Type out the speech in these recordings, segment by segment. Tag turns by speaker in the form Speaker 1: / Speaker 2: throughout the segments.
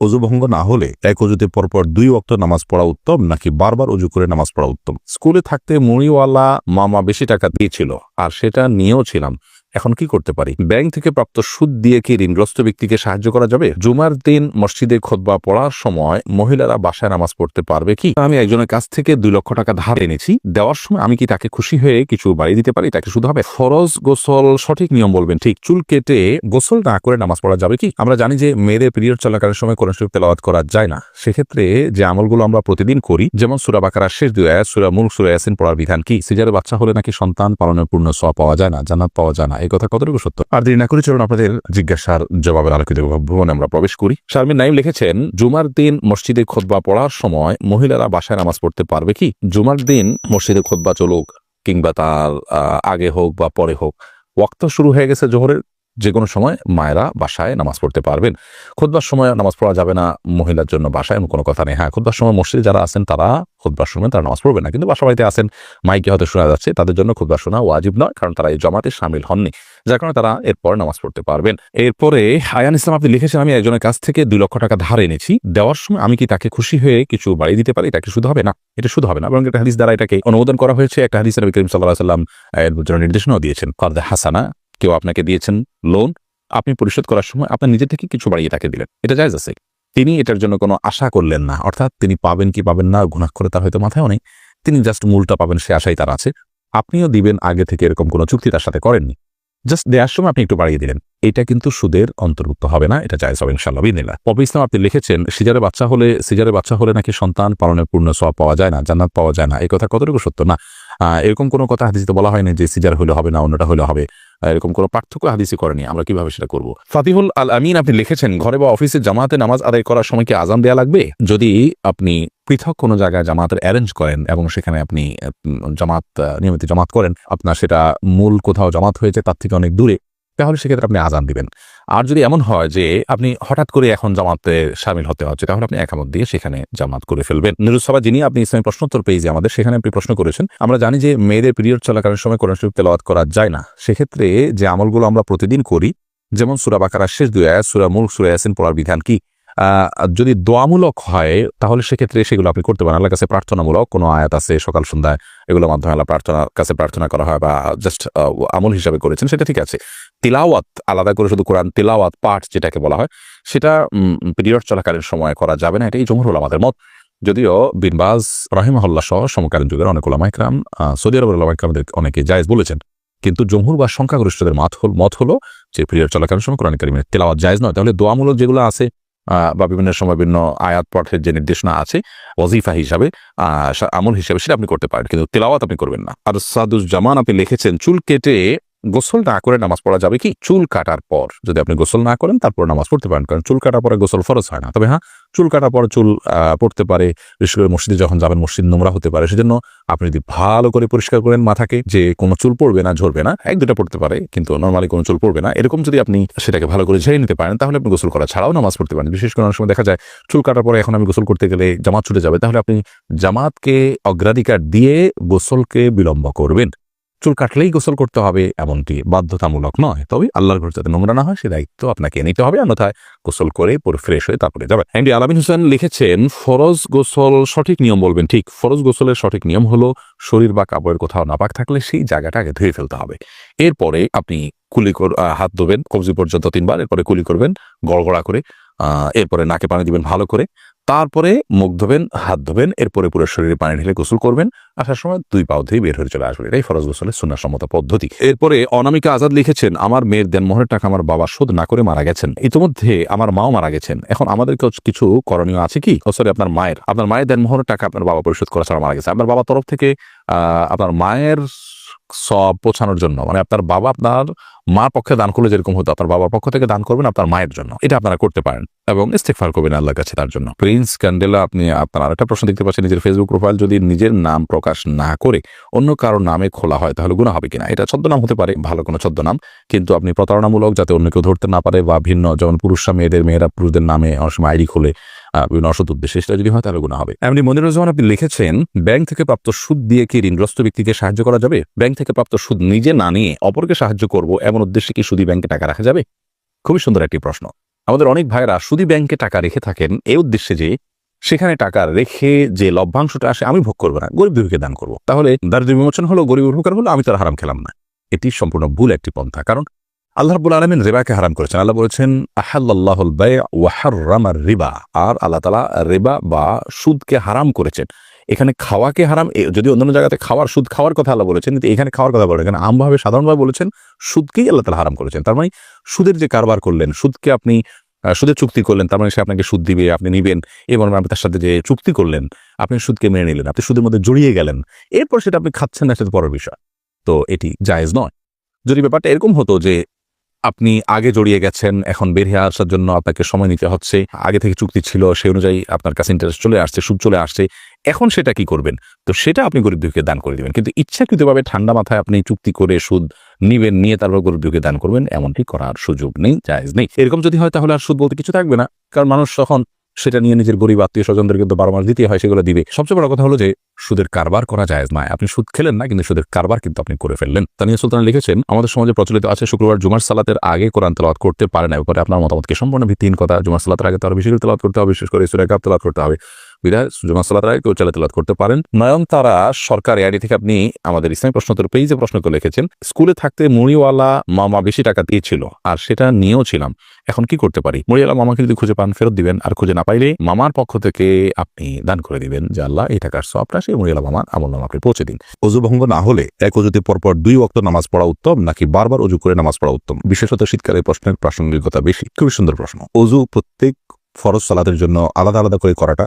Speaker 1: অজু ভঙ্গ না হলে এক অজুতে পরপর দুই অক্ত নামাজ পড়া উত্তম নাকি বারবার অজু করে নামাজ পড়া উত্তম? স্কুলে থাকতে মুড়িওয়ালা মামা বেশি টাকা দিয়েছিল আর সেটা নিয়েও ছিলাম। এখন কি করতে পারি? ব্যাংক থেকে প্রাপ্ত সুদ দিয়ে কি ঋণগ্রস্ত ব্যক্তিকে সাহায্য করা যাবে? জুমার দিন মসজিদে খোদবা পড়ার সময় মহিলারা বাসায় নামাজ পড়তে পারবে কি? আমি একজনের কাছ থেকে দুই লক্ষ টাকা ধার এনেছি। দেওয়ার সময় আমি কি তাকে খুশি হয়ে কিছু বাড়িয়ে দিতে পারি? তাকে শুধু হবে? ফরজ গোসল সঠিক নিয়ম বলবেন? ঠিক। চুল কেটে গোসল না করে নামাজ পড়া যাবে কি? আমরা জানি যে মেয়েদের পিরিয়ড চলাকালীন সময় কোরআন শরীফ তেলাওয়াত করা যায় না। সেক্ষেত্রে যে আমলগুলো আমরা প্রতিদিন করি, যেমন সুরা বাকারার শেষ দুই সুরা মুল সুরা পড়ার বিধান কি? সিজারে বাচ্চা হলে নাকি সন্তান পালনের পূর্ণ সওয়াব পাওয়া যায় না, জান্নাত পাওয়া যায় না। এই কথা কতটুকু সত্য? আর দেরি না করে চলুন আপনাদের জিজ্ঞাসার জবাবের আলোকিত ভবনে আমরা প্রবেশ করি। শারমিন নাইম লিখেছেন, জুমার দিন মসজিদে খোদবা পড়ার সময় মহিলারা বাসায় নামাজ পড়তে পারবে কি? জুমার দিন মসজিদে খোদবা চলুক কিংবা তার আগে হোক বা পরে হোক। ওয়াক্ত শুরু হয়ে গেছে জোহরের যে কোনো সময় মায়েরা বাসায় নামাজ পড়তে পারবেন। খুদবার সময় নামাজ পড়া যাবে না মহিলার জন্য বাসায়, এমন কোনো কথা নেই। হ্যাঁ খুদবার সময় মসজিদে যারা আছেন, তারা খুদবার সময় তারা নামাজ পড়বে না। কিন্তু বাসা বাড়িতে আছেন, মাইকে হয়তো শোনা যাচ্ছে, তাদের জন্য খুদবার শোনা ওয়াজিব নয়, কারণ তারা এই জমাতে সামিল হননি। যার কারণে তারা এরপর নামাজ পড়তে পারবেন। এরপরে আয়ান ইসলাম, আপনি লিখেছেন, আমি একজনের কাছ থেকে দুই লক্ষ টাকা ধার এনেছি। দেওয়ার সময় আমি কি তাকে খুশি হয়ে কিছু বাড়িয়ে দিতে পারি? তাকে শুধু হবে? না, এটা শুধু হবে না। এবং একটা হাদিস দ্বারা এটাকে অনুমোদন করা হয়েছে। একটা হাদিস নবী করিম সাল্লাহ সাল্লাম এর জন্য নির্দেশনাও দিয়েছেন। কারদে হাসানা কেউ আপনাকে দিয়েছেন লোন আপনি পরিশোধ করার সময় আপনার নিজে থেকে কিছু বাড়িয়ে তাকে দিলেন। এটা জায়জ আছে। তিনি এটার জন্য কোনো আশা করলেন না। অর্থাৎ তিনি পাবেন কি পাবেন না গুণাহ করে তার হয়তো মাথায়ও নেই। তিনি জাস্ট মূলটা পাবেন, সে আশাই তার আছে। আপনিও দিবেন, আগে থেকে এরকম কোনো চুক্তি তার সাথে করেননি। জাস্ট দেওয়ার সময় আপনি একটু বাড়িয়ে দিলেন। এটা কিন্তু সুদের অন্তর্ভুক্ত হবে না, এটা জায়জ হবে ইনশাল্লাহ বিদিনিল্লাহ। পপি ইসলাম আপনি লিখেছেন, সিজারে বাচ্চা হলে, সিজারে বাচ্চা হলে নাকি সন্তান পালনের পূর্ণ সব পাওয়া যায় না, জান্নাত পাওয়া যায় না। এই কথা কতটুকু সত্য? না। এরকম কোনো কথা হাদিসিতে বলা হয়নি যে সিজার হলে হবে না, অন্যটা হলে হবে। এরকম কোনো পার্থক্য হাদিসি করেনি। আমরা কীভাবে সেটা করব? ফাতিহুল আল আমিন আপনি লিখেছেন, ঘরে বা অফিসে জামাতে নামাজ আদায় করার সময় কি আজান দেয়া লাগবে? যদি আপনি পৃথক কোনো জায়গায় জামাতের অ্যারেঞ্জ করেন এবং সেখানে আপনি জামাত নিয়মিত জামাত করেন, আপনার সেটা মূল কোথাও জামাত হয়েছে, তার থেকে অনেক দূরে তাহলে সেক্ষেত্রে আপনি আজান দিবেন। আর যদি এমন হয় যে আপনি হঠাৎ করে এখন জামাতে সামিল হতে হচ্ছে, তাহলে আপনি একামত দিয়ে সেখানে জামাত করে ফেলবেন। নিরুৎসভা যিনি আপনি ইসলামী প্রশ্নোত্তর পেয়েছি আমাদের, সেখানে আপনি প্রশ্ন করেছেন, আমরা জানি যে মেয়েদের পিরিয়ড চলাকালীন সময় কোরআন শরীফ তেলাওয়াত করা যায় না। সেক্ষেত্রে যে আমলগুলো আমরা প্রতিদিন করি, যেমন সুরা বাকারার শেষ দুয়া সুরা মুল সুরা ইয়াসিন পড়ার বিধান কি? যদি দোয়ামূলক হয়, তাহলে সেক্ষেত্রে সেগুলো আপনি করতে পারেন। আল্লাহর কাছে প্রার্থনামূলক কোনো আয়াত আছে সকাল, সন্ধ্যায়, এগুলোর মাধ্যমে আল্লাহ প্রার্থনার কাছে প্রার্থনা করা হয় বা জাস্ট আমল হিসাবে করেছেন, সেটা ঠিক আছে। তিলাওয়াত, আলাদা করে শুধু কোরআন তিলাওয়াত পাঠ যেটাকে বলা হয়, সেটা পিরিয়ড চলাকালীন সময় করা যাবে না এটা এটাই জমহুর আমাদের মত। যদিও বিনবাজ রাহিমহল্লা সহ সমকালীন যুগের অনেক ওলামাইকরাম সৌদি আরবের ওলামাইকরামদের অনেকে জায়েজ বলেছেন। কিন্তু জমহুর বা সংখ্যাগরিষ্ঠদের মত হল, মত হলো যে পিরিয়ড চলাকালীন সময় কোরআন কারিমের তেলাওয়াত জায়েজ নয়। তাহলে দোয়ামূলক যেগুলো আছে বা বিভিন্ন সময় বিভিন্ন আয়াত পাঠের যে নির্দেশনা আছে, ওয়াজিফা হিসাবে আমল হিসাবে সেটা আপনি করতে পারেন, কিন্তু তেলাওয়াত আপনি করবেন না। আর সাদুজ্জামান আপনি লিখেছেন, চুল কেটে গোসল না করে নামাজ পড়া যাবে কি? চুল কাটার পর। যদি আপনি গোসল না করেন, তারপর নামাজ পড়তে পারেন। কারণ চুল কাটার পরে গোসল ফরজ হয় না। তবে হ্যাঁ চুল কাটার পর চুল পড়তে পারে। বিশেষ করে মসজিদে যখন যাবেন, মসজিদ নোংরা হতে পারে। সেজন্য আপনি যদি ভালো করে পরিষ্কার করেন মাথাকে, যে কোনো চুল পড়বে না, ঝরবে না, এক দুটা পড়তে পারে। কিন্তু নর্মালি কোনো চুল পড়বে না। এরকম যদি আপনি সেটাকে ভালো করে ঝেড়ে নিতে পারেন, তাহলে আপনি গোসল করা ছাড়াও নামাজ পড়তে পারেন। বিশেষ করে অনেক সময় দেখা যায়, চুল কাটার পরে এখন আমি গোসল করতে গেলে জামাত ছুটে যাবে। তাহলে আপনি জামাতকে অগ্রাধিকার দিয়ে গোসলকে বিলম্ব করবেন। চুল কাটলেই গোসল করতে হবে এমনটি বাধ্যতামূলক নয়। তবে আল্লাহর ঘর যাতে নোংরা না হয়, সে দায়িত্ব আপনাকে নিতে হবে। অন্যথায় গোসল করে পরে ফ্রেশ হয়ে তারপরে যাবেন। এমডি আলামিন হোসেন লিখেছেন, ফরজ গোসল সঠিক নিয়ম বলবেন ঠিক। ফরজ গোসলের সঠিক নিয়ম হলো শরীর বা কাপড়ের কোথাও নাপাক থাকলে সেই জায়গাটা আগে ধুয়ে ফেলতে হবে। এরপরে আপনি কুলি কর- হাত ধোবেন, কবজি পর্যন্ত তিনবার, এরপরে কুলি করবেন, গড়গড়া করে এরপরে নাকে পানি দিবেন ভালো করে। তারপরে মুখ ধোবেন, হাত ধোবেন, এরপরে পুরো শরীরে পানি ঢেলে গোসল করবেন, আসার সময় দুই পাও ধুয়ে বের হয়ে চলে আসবেন। এটাই ফরজ গোসলের সুন্নাসম্মত পদ্ধতি। এরপরে অনামিকা আজাদ লিখেছেন, আমার মেয়ের দেনমোহরের টাকা আমার বাবা শোধ না করে মারা গেছেন। ইতিমধ্যে আমার মাও মারা গেছেন। এখন আমাদের কিছু করণীয় আছে কি? সরি আপনার মায়ের। আপনার মায়ের দেনমোহরের টাকা আপনার বাবা পরিশোধ করা ছাড়া মারা গেছে। আপনার বাবার তরফ থেকে আপনার মায়ের সব পৌঁছানোর জন্য। মানে আপনার বাবা আপনার মার পক্ষে দান করলে যেরকম হতো, আপনার বাবার পক্ষ থেকে দান করবেন আপনার মায়ের জন্য। এটা আপনারা করতে পারেন এবং ইস্তেকফার করবেন আল্লাহর কাছে তার জন্য। প্রিন্স ক্যান্ডেলা, আপনি আপনার আরেকটা প্রশ্ন দেখতে পাচ্ছেন, নিজের ফেসবুক প্রোফাইল যদি নিজের নাম প্রকাশ না করে অন্য কারও নামে খোলা হয়, তাহলে গুণা হবে কিনা? এটা ছদ্মনাম হতে পারে, ভালো কোনো ছদ্মনাম। কিন্তু আপনি প্রতারণামূলক যাতে অন্য কেউ ধরতে না পারে বা ভিন্ন, যেমন পুরুষরা মেয়েদের মেয়েরা পুরুষদের নামে অনেক সময় আইডি খোলে বিভিন্ন অসৎ উদ্দেশ্যে সেটা যদি হয় তাহলে গুণা হবে। এমনি মনিরুজ্জামান আপনি লিখেছেন, ব্যাংক থেকে প্রাপ্ত সুদ দিয়ে কি ঋণগ্রস্ত ব্যক্তিকে সাহায্য করা যাবে? ব্যাংক থেকে প্রাপ্ত সুদ নিজে না নিয়ে অপরকে সাহায্য করব, এমন উদ্দেশ্যে কি সুদী ব্যাংকে টাকা রাখা যাবে? খুবই সুন্দর একটি প্রশ্ন। আমাদের অনেক ভাইরা শুধু ব্যাংকে টাকা রেখে থাকেন এই উদ্দেশ্যে যে, সেখানে টাকা রেখে যে লভ্যাংশটা আসে আমি ভোগ করব না, গরিব দুঃখীকে দান করব। তাহলে দারিদ্র বিমোচন হলো, গরিব উপকার হলো, আমি তার হারাম খেলাম না। এটি সম্পূর্ণ ভুল একটি পন্থা। কারণ আল্লাহ রাব্বুল আলমিন রেবাকে হারাম করেছেন। আল্লাহ বলেছেন আহাল্লাহুল ব্যয় ওয়াহার রিবা। আর আল্লাহ তালা রেবা বা সুদকে হারাম করেছেন। এখানে খাওয়াকে হারাম যদি অন্যান্য জায়গাতে খাওয়ার, সুদ খাওয়ার কথা আল্লাহ বলেছেন, কিন্তু এখানে খাওয়ার কথা বলেন এখানে আমভাবে সাধারণভাবে বলেছেন, সুদকেই আল্লাহ তালা হারাম করেছেন। তার মানে সুদের যে কারবার করলেন, সুদকে আপনি সুদের চুক্তি করলেন, তার মানে সে আপনাকে সুদ দিবে, আপনি নিবেন, এবং আপনি তার সাথে যে চুক্তি করলেন, আপনি সুদকে মেনে নিলেন, আপনি সুদের মধ্যে জড়িয়ে গেলেন। এরপর সেটা আপনি খাচ্ছেন না সেটা পরের বিষয়। তো এটি জায়েজ নয়। যদি ব্যাপারটা এরকম হতো যে আপনি আগে জড়িয়ে গেছেন, এখন বের হয়ে আসার জন্য আপনাকে সময় নিতে হচ্ছে। আগে থেকে চুক্তি ছিল, সেই অনুযায়ী আপনার কাছে ইন্টারেস্ট চলে আসছে, সুদ চলে আসছে। এখন সেটা কি করবেন? তো সেটা আপনি গরিব দুঃখকে দান করে দেবেন। কিন্তু ইচ্ছাকৃতভাবে ঠান্ডা মাথায় আপনি চুক্তি করে সুদ নিবেন, নিয়ে তারপর গরিব দুঃখকে দান করবেন, এমনটি করার সুযোগ নেই, জায়জ নেই। এরকম যদি হয় তাহলে আর সুদ বলতে কিছু থাকবে না। কারণ মানুষ তখন সেটা নিয়ে নিজের গরিব আত্মীয় স্বজনদের কিন্তু বারো মাস দিতে হয়, সেগুলো দিবে। সবচেয়ে বড় কথা হলো যে, সুদের কারবার করা যায় নয়। আপনি সুদ খেলেন না, কিন্তু সুদের কারবার কিন্তু আপনি করে ফেললেন। তানিয়া সুলতান লিখেছেন, আমাদের সমাজে প্রচলিত আছে শুক্রবার জুমার সালাতের আগে কোরআন তেলাওয়াত করতে পারে না। ব্যাপারে আপনার মতামতকে সম্পূর্ণ ভিত্তিহীন কথা, জুমার সালাতের আগে তো আরও বেশি তেলাওয়াত করতে হবে, বিশেষ করে সুরে কাপ তেলাওয়াত করতে হবে। বিধায় জুমার সালাতের আগে কেউ চালে করতে পারেন। নয়নতারা সরকার এআইডি থেকে আপনি আমাদের ইসলামী প্রশ্নোত্তর পেজে প্রশ্ন করে লিখেছেন, স্কুলে থাকতে মুড়িওয়ালা মামা বেশি টাকা দিয়েছিল আর সেটা নিয়েও ছিলাম। এখন কি করতে পারি? মুড়িওয়ালা মামাকে যদি খুঁজে পান, ফেরত দিবেন আর খুঁজে না পাইলে মামার পক্ষ থেকে আপনি দান করে দিবেন যে আল্লাহ এই টাকার সবটা সেই মুড়িওয়ালা মামার আমল নামাকে পৌঁছে দিন। অজু ভঙ্গ না হলে এক অজুতে পরপর দুই ওয়াক্ত নামাজ পড়া উত্তম নাকি বারবার অজু করে নামাজ পড়া উত্তম? বিশেষত শীতকালে প্রশ্নের প্রাসঙ্গিকতা বেশি। খুবই সুন্দর প্রশ্ন। অজু প্রত্যেক ফরজ সালাতের জন্য আলাদা আলাদা করে করাটা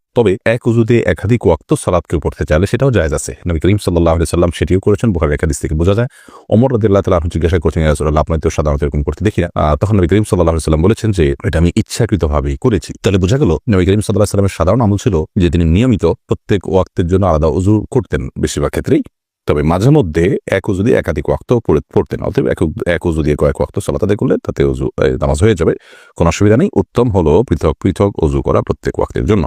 Speaker 1: তবে এক উজুতে একাধিক ওয়াক্ত সালাদ কেউ পড়তে চাইলে সেটাও জায়জ আছে। নবী করিম সাল্লাহ সাল্লাম সেটিও করেছেন, বোখার একাদিস থেকে বোঝা যায়। অমর রদুল্লাহ তালা জিজ্ঞাসা করছেন আপনার তো সাধারণত এরকম করতে দেখি না। তখন নবী করিম সাল্লাহ সাল্লাম বলেছেন যে, এটা আমি ইচ্ছাকৃতভাবেই করেছি। তাহলে বোঝা গেল, নবী করিম সাল্লাহ সাল্লামের সাধারণ আমল ছিল যে, তিনি নিয়মিত প্রত্যেক ওয়াক্তের জন্য আলাদা উজু করতেন বেশিরভাগ ক্ষেত্রেই। তবে মাঝে মধ্যে এক দিয়ে একাধিক ওয়াক্ত পড়ে- পড়তেন। অতএব এক উজ- দিয়ে কয়েক ওয়াক্ত সালাত আদায় করলে তাতে উজু নামাজ হয়ে যাবে। কোনো অসুবিধা নেই। উত্তম হলো পৃথক পৃথক অজু করা প্রত্যেক ওয়াক্তের জন্য।